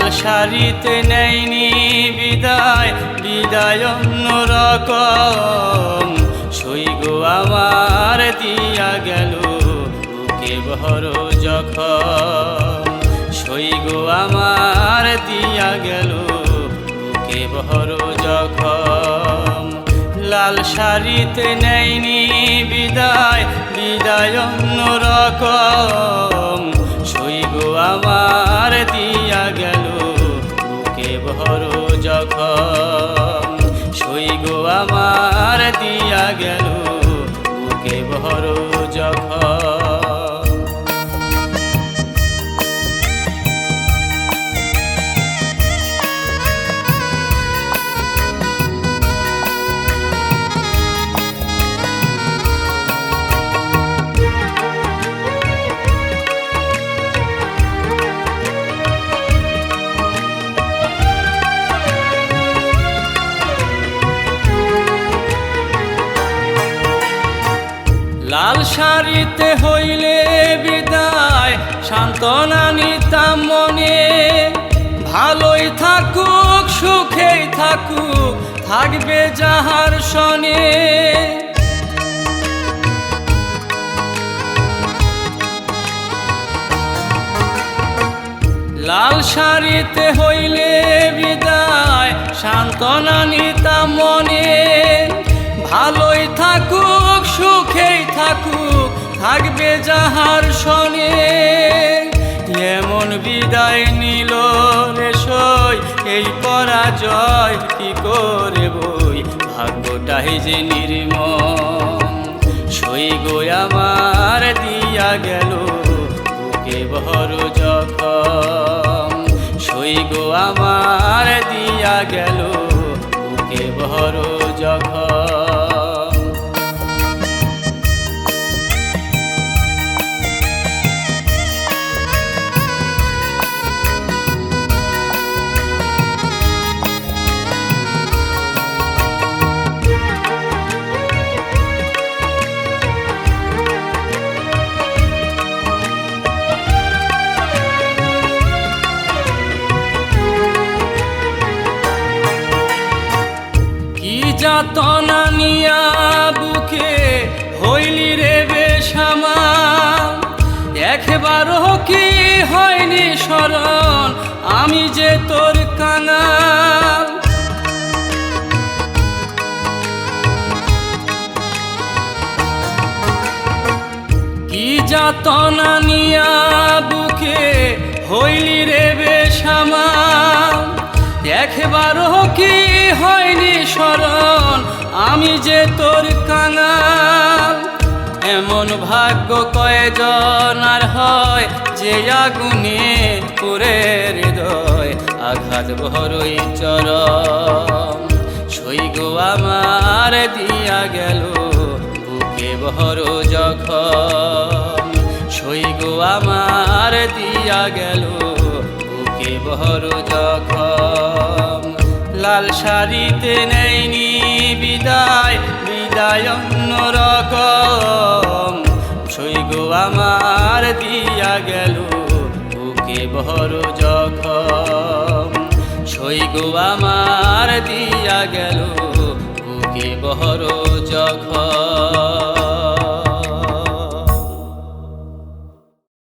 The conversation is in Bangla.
শাড়িতে নেয়নি বিদায় বিদায় অন্যরকম। সই গো আমার দিয়া গেল, বুকে ভর যখন। সই আমার দিয়া গেল, বুকে ভর যখন। লাল শাড়িতে নেয়নি বিদায় বিদায় অন্যরকম। সই গো আমার গেল শাড়িতে হইলে বিদায়, সান্ত্বনা নিতাম মনে। ভালোই থাকুক, সুখেই থাকুক, থাকবে যাহার সনে। লাল শাড়িতে হইলে বিদায়, সান্ত্বনা নিতাম মনে। ভালোই থাকুক থাকবে যাহার শনে এমন বিদায় নিল রে সই, এই পরাজয় কি করে বই? ভাগ্যটাই যে নির্মম, সই গো আমার দিয়া গেল বুকে ভর যখন সই গো আমার দিয়া গেল বুকে ভর যাতনা নিয়া বুকে হইলি রে বেশামা একবারও কি হয়নি স্মরণ, আমি যে তোর কাঙাল কি যাতনা বুকে হইলি রে বেশামা একবারও কি হয়নি স্মরণ আমি যে তোর কাঙাল, এমন ভাগ্য কয়জন আর হয় যে আগুনে পুরে হৃদয়। আঘাত ভরই চরম, সই গো আমার দিয়া গেল, বুকে ভর যখন সই গো আমার দিয়া গেল, বুকে ভর যখন লাল শাড়িতে নেয়নি বিদায় বিদায় অন্যরকম সই গো আমার, দিয়া গেল বুকে ভর যখন সই গো আমার, দিয়া গেল বুকে বহর যখন